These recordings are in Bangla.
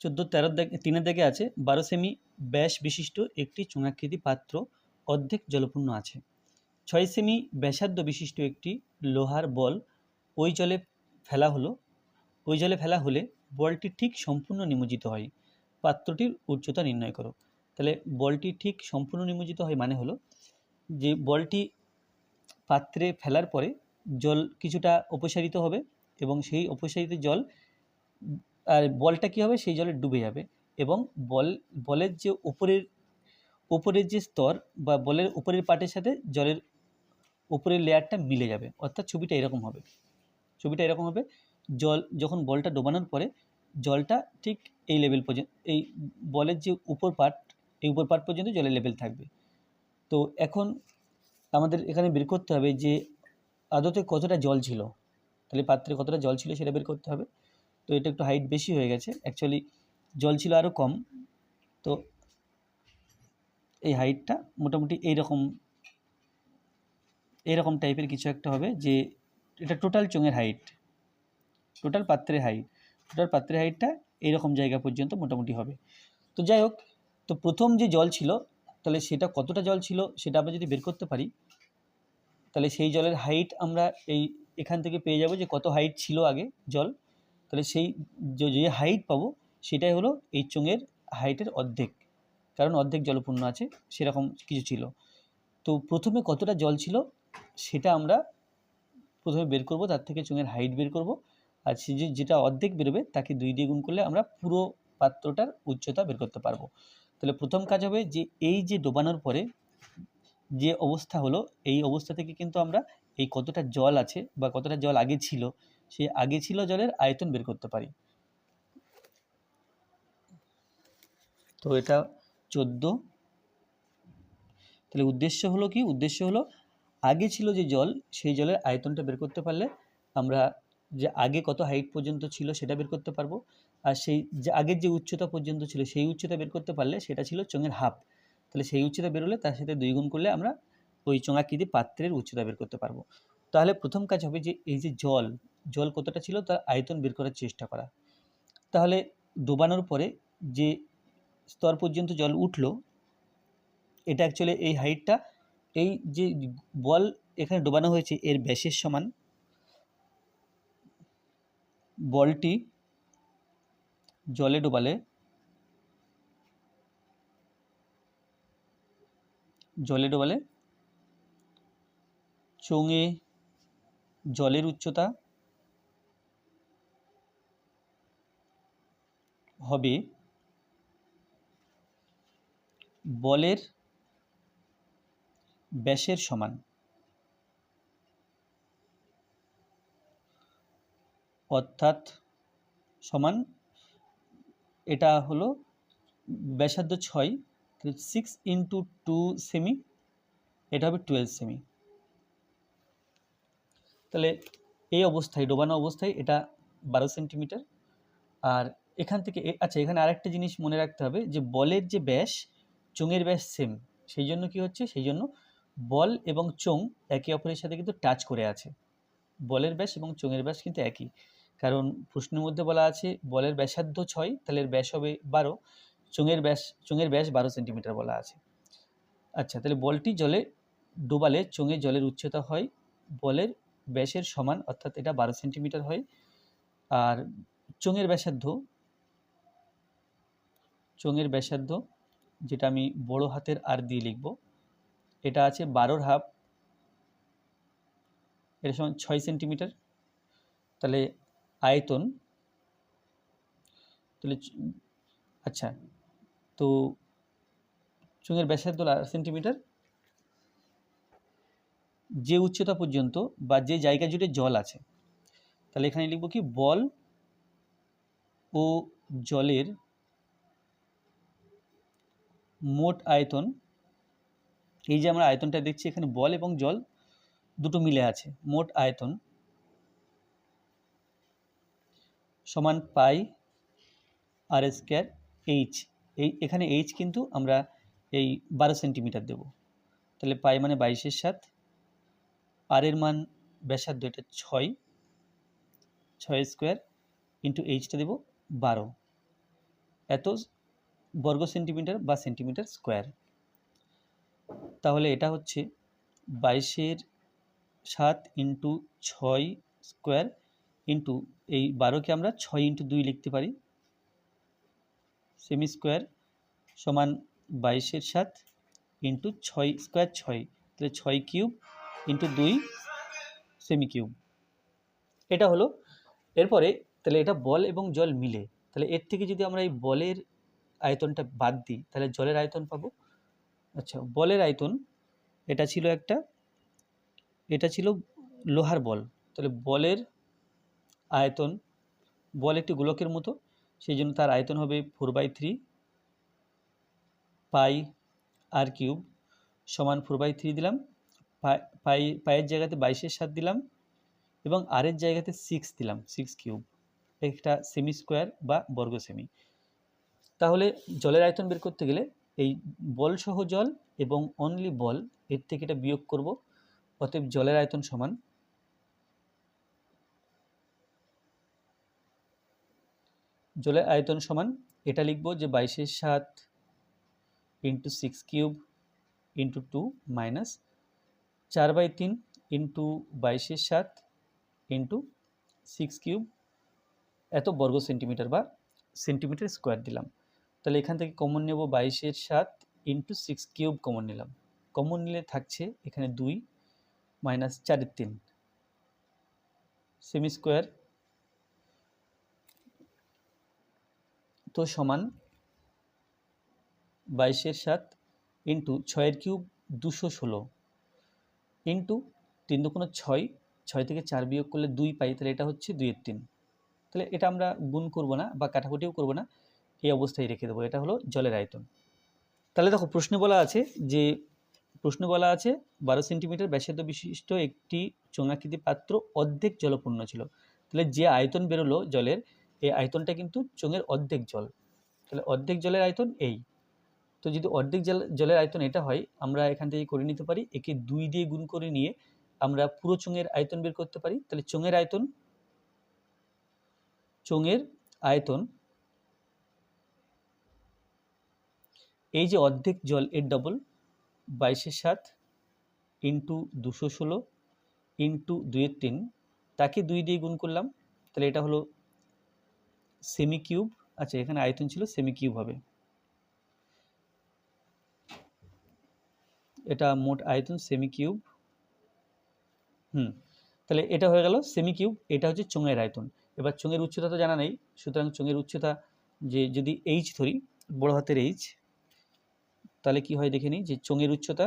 চোদ্দ, তেরো তিনের দিকে আছে, বারো সেমি ব্যাস বিশিষ্ট একটি চুঙাকৃতি পাত্র, অর্ধেক জলপূর্ণ আছে। ছয় সেমি ব্যাসার্ধ বিশিষ্ট একটি লোহার বল, ওই জলে ফেলা হলো, ওই জলে ফেলা হলে বলটি ঠিক সম্পূর্ণ নিমজ্জিত হয়। পাত্রটির উচ্চতা নির্ণয় করো। তাহলে বলটি ঠিক সম্পূর্ণ নিমজ্জিত হয় মানে হলো যে বলটি পাত্রে ফেলার পরে জল কিছুটা অপসারিত হবে এবং সেই অপসারিত জল বলটা কী হবে? সেই জলে ডুবে যাবে। এবং বল, বলের যে উপরের উপরের যে স্তর বা বলের উপরের পার্টের সাথে জলের উপরের লেয়ারটা মিলে যাবে। অর্থাৎ ছবিটা এরকম হবে। ছবিটা এরকম হবে, জল, যখন বলটা ডোবানোর পরে জলটা ঠিক এই লেভেল পর্যন্ত, এই বলের যে উপর পার্ট এই উপর পার্ট পর্যন্ত জলের লেভেল থাকবে। তো এখন আমাদের এখানে বের করতে হবে যে আদতে কতটা জল ছিল? তাহলে পাত্রে কতটা জল ছিল সেটা বের করতে হবে। তো এটা একটু হাইট বেশি হয়ে গেছে। অ্যাকচুয়ালি জল ছিল আরও কম। তো এই হাইটটা মোটামুটি এইরকম এইরকম টাইপের কিছু একটা হবে যে এটা টোটাল চোঙের হাইট টোটাল পাত্রের হাইট টোটাল পাত্রের হাইটটা এইরকম জায়গা পর্যন্ত মোটামুটি হবে। তো যাই হোক, তো প্রথম যে জল ছিল, তাহলে সেটা কতটা জল ছিল সেটা আমরা যদি বের করতে পারি, তাহলে সেই জলের হাইট আমরা এই এখান থেকে পেয়ে যাব যে কত হাইট ছিল আগে জল। তাহলে সেই যে হাইট পাবো, সেটাই হলো এই চোঙের হাইটের অর্ধেক। কারণ অর্ধেক জলপূর্ণ আছে, সেরকম কিছু ছিল। তো প্রথমে কতটা জল ছিল, সেটা আমরা প্রথমে বের করব, তার থেকে চোঙের হাইট বের করব। আর সে যে, যেটা অর্ধেক বেরোবে, তাকে দুই দিয়ে গুণ করলে আমরা পুরো পাত্রটার উচ্চতা বের করতে পারব। তাহলে প্রথম কাজ হবে যে, এই যে ডোবানোর পরে যে অবস্থা হলো, এই অবস্থা থেকে কিন্তু আমরা এই কতটা জল আছে বা কতটা জল আগে ছিল সেই আগে ছিল জলের আয়তন বের করতে পারি। তো এটা চোদ্দ। তাহলে উদ্দেশ্য হলো কি? উদ্দেশ্য হলো আগে ছিল যে জল, সেই জলের আয়তনটা বের করতে পারলে আমরা যে আগে কত হাইট পর্যন্ত ছিল সেটা বের করতে পারব। আর সেই যে আগের যে উচ্চতা পর্যন্ত ছিল সেই উচ্চতা বের করতে পারলে সেটা ছিল চোঙের হাফ। তাহলে সেই উচ্চতা বেরোলে তার সাথে দুই গুণ করলে আমরা ওই চোঙাকৃতি পাত্রের উচ্চতা বের করতে পারব। তাহলে প্রথম কাজ হবে যে এই যে জল জল কতটা ছিল তার আয়তন বের করার চেষ্টা করা। তাহলে ডোবানোর পরে যে স্তর পর্যন্ত জল উঠল, এটা অ্যাকচুয়ালি এই হাইটটা এই যে বল এখানে ডোবানো হয়েছে এর ব্যাসের সমান বলটি জলে ডোবালে জলে ডোবালে চোঙে জলের উচ্চতা হবে বলের ব্যাসের সমান। অর্থাৎ সমান, এটা হলো ব্যাসার্ধ ছয় সিক্স ইন্টু টু সেমি এটা হবে টুয়েলভ সেমি তাহলে এই অবস্থায়, ডোবানো অবস্থায় এটা বারো সেন্টিমিটার। আর এখান থেকে আচ্ছা এখানে আরেকটা জিনিস মনে রাখতে হবে যে, বলের যে ব্যাস, চোঙের ব্যাস সেম সেই জন্য কি হচ্ছে? সেই জন্য বল এবং চোঙ একে অপরের সাথে কিন্তু টাচ করে আছে। বলের ব্যাস এবং চোঙের ব্যাস কিন্তু একই। কারণ প্রশ্নের মধ্যে বলা আছে, বলের ব্যাসার্ধ ছয়, তাহলে ব্যাস হবে বারো। চোঙের ব্যাস চোঙের ব্যাস বারো সেন্টিমিটার বলা আছে। আচ্ছা তাহলে বলটি জলে ডোবালে চোঙে জলের উচ্চতা হয় বলের ব্যাসের সমান, অর্থাৎ এটা বারো সেন্টিমিটার হয়। আর চোঙের ব্যাসার্ধ চোঙের ব্যাসার্ধ, যেটা আমি বড় হাতের আর দিয়ে লিখব, এটা আছে বারোর হাফ এটা সমান ছয় সেন্টিমিটার। তাহলে আয়তন, তাহলে আচ্ছা তো চোঙের ব্যাসার্ধ সেন্টিমিটার যে উচ্চতা পর্যন্ত বা যে জায়গা জুড়ে জল আছে, তাহলে এখানে লিখব কি, বল ও জলের মোট আয়তন, এই যে আমরা আয়তনটা দেখছি, এখানে বল এবং জল দুটো মিলে আছে, মোট আয়তন সমান পাই আর স্কোয়ার এইচ, এই এখানে এইচ কিন্তু আমরা এই বারো সেন্টিমিটার দেব, তাহলে পাই মানে বাইশের সাত আর এর মান ব্যাসার্ধ এটা ছয় ছয় স্কোয়ার ইন্টু এইচটা দেব বারো। এত বর্গ সেন্টিমিটার বা সেন্টিমিটার স্কোয়ার তাহলে এটা হচ্ছে বাইশের সাত ইন্টু ছয় স্কোয়ার ইন্টু এই বারোকে আমরা ছয় ইন্টু দুই লিখতে পারি। সেমি স্কোয়ার সমান বাইশের সাত ইন্টু ছয় স্কোয়ার ছয়। তাহলে ছয় কিউব ইন্টু দুই সেমি কিউব এটা হলো, এরপরে তাহলে এটা বল এবং জল মিলে, তাহলে এর থেকে যদি আমরা এই বলের আয়তনটা বাদ দিই, তাহলে জলের আয়তন পাবো। আচ্ছা বলের আয়তন, এটা ছিল একটা, এটা ছিল লোহার বল। তাহলে বলের আয়তন, বল একটি গোলকের মতো, সেই জন্য তার আয়তন হবে four by three pi R cube সমান ফোর বাই থ্রি দিলাম। পাই পায়ের জায়গাতে বাইশের সাত দিলাম এবং আরের জায়গাতে সিক্স দিলাম সিক্স কিউব একটা সেমি স্কোয়ার বা বর্গ সেমি তাহলে জলের আয়তন বের করতে গেলে এই বল সহ জল এবং অনলি বল এর থেকে এটা বিয়োগ করব, অতএব জলের আয়তন সমান জলের আয়তন সমান এটা লিখব যে বাইশের সাত into six cube into two minus চার বাই তিন ইন্টু বাইশের সাত ইন্টু সিক্স কিউব। এত বর্গ সেন্টিমিটার বা সেন্টিমিটার স্কোয়ার দিলাম। তাহলে এখান থেকে কমন নেব বাইশের সাত ইন্টু সিক্স কিউব কমন নিলাম। কমন নিলে থাকছে এখানে দুই মাইনাস চারের তিন। Semi square. তো সমান বাইশের সাত ইন্টু ছয়ের কিউব দুশো ষোলো। ইন্টু তিন দুকোনো ছয় ছয় থেকে চার বিয়োগ করলে দুই পাই, তাহলে এটা হচ্ছে দুইয়ের তিন। তাহলে এটা আমরা গুণ করব না বা কাটাকুটিও করব না, এই অবস্থায় রেখে দেবো। এটা হলো জলের আয়তন। তাহলে দেখো, প্রশ্নে বলা আছে যে, প্রশ্ন বলা আছে বারো সেন্টিমিটার ব্যাসার্ধ বিশিষ্ট একটি চোঙাকৃতি পাত্র অর্ধেক জলপূর্ণ ছিল। তাহলে যে আয়তন বেরোলো জলের, এই আয়তনটা কিন্তু চোঙের অর্ধেক জল। তাহলে অর্ধেক জলের আয়তন এই। তো যদি অর্ধেক জল, জলের আয়তন এটা হয়, আমরা এখান থেকে করে নিতে পারি, একে দুই দিয়ে গুণ করে নিয়ে আমরা পুরো চোঙের আয়তন বের করতে পারি। তাহলে চোঙের আয়তন চোঙের আয়তন, এই যে অর্ধেক জল এর ডবল বাইশের সাত ইন্টু দুশো ষোলো ইন্টু দুইয়ের তিন, তাকে দুই দিয়ে গুণ করলাম। তাহলে এটা হলো সেমি কিউব আচ্ছা এখানে আয়তন ছিল সেমি কিউব হবে। এটা মোট আয়তন সেমি কিউব হুম, তাহলে এটা হয়ে গেল সেমি কিউব এটা হচ্ছে চোঙের আয়তন। এবার চোঙের উচ্চতা তো জানা নেই, সুতরাং চোঙের উচ্চতা যে যদি এইচ ধরি, বড় হাতের এইচ তাহলে কি হয় দেখে নিই যে চোঙের উচ্চতা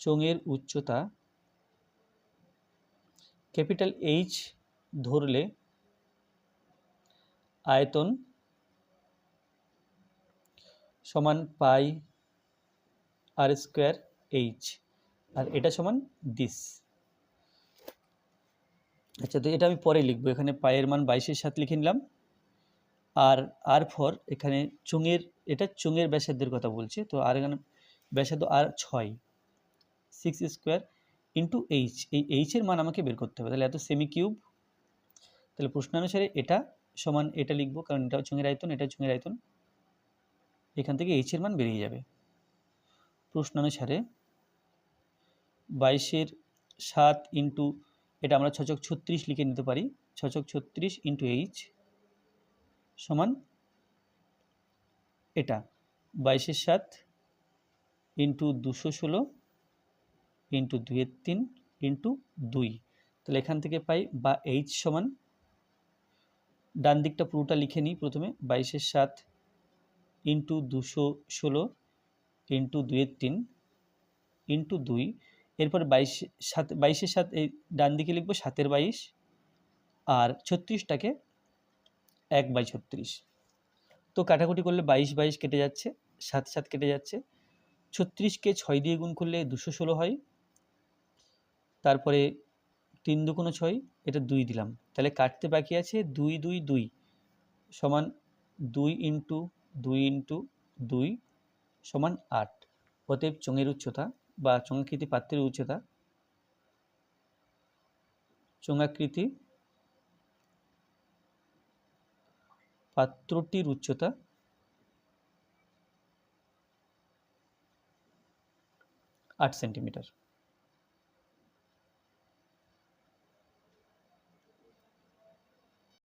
চোঙের উচ্চতা ক্যাপিটাল এইচ ধরলে আয়তন সমান পাই আর স্কোয়ার এইচ আর এটা সমান দিস আচ্ছা তো এটা আমি পরে লিখব। এখানে পায়ের মান বাইশের সাত লিখে নিলাম। আর আর ফর এখানে চুঙের, এটা চুঙের ব্যাসার্ধের কথা বলছে। তো আর এখানে ব্যাসার্ধ আর ছয় সিক্স স্কোয়ার ইন্টু এইচ এই এইচের মান আমাকে বের করতে হবে। তাহলে এত সেমি কিউব তাহলে প্রশ্নানুসারে এটা সমান এটা লিখব, কারণ এটা চুঙের আয়তন, এটা চুঙের আয়তন। এখান থেকে এইচের মান বেরিয়ে যাবে। প্রশ্নানুসারে বাইশের সাত ইন্টু, এটা আমরা ছচক ছত্রিশ লিখে নিতে পারি, ছচক ছত্রিশ ইন্টু এইচ সমান এটা, বাইশের সাত ইন্টু দুশো ষোলো ইন্টু দুইয়ের তিন ইন্টু দুই। তাহলে এখান থেকে পাই বা এইচ সমান ডান দিকটা পুরোটা লিখে নিই প্রথমে, বাইশের সাত ইন্টু দুশো ষোলো ইন্টু দুইয়ের তিন, ইন্টু দুই, এরপর বাইশ, সাত, বাইশের সাত, এই ডান দিকে লিখব সাতের বাইশ, আর ছত্রিশটাকে এক বাই ছত্রিশ। তো কাটাকুটি করলে বাইশ বাইশ কেটে যাচ্ছে, সাত সাত কেটে যাচ্ছে। ছত্রিশকে ছয় দিয়ে গুণ করলে দুশো ষোলো হয়। তারপরে তিন দুকোনো ছয়, এটা দুই দিলাম। তাহলে কাটতে বাকি আছে দুই দুই দুই, সমান দুই ইন্টু দুই ইন্টু দুই সমান আট। অতএব চোঙের উচ্চতা বা চোঙাকৃতি পাত্রের উচ্চতা চোঙাকৃতি পাত্রটির উচ্চতা আট সেন্টিমিটার।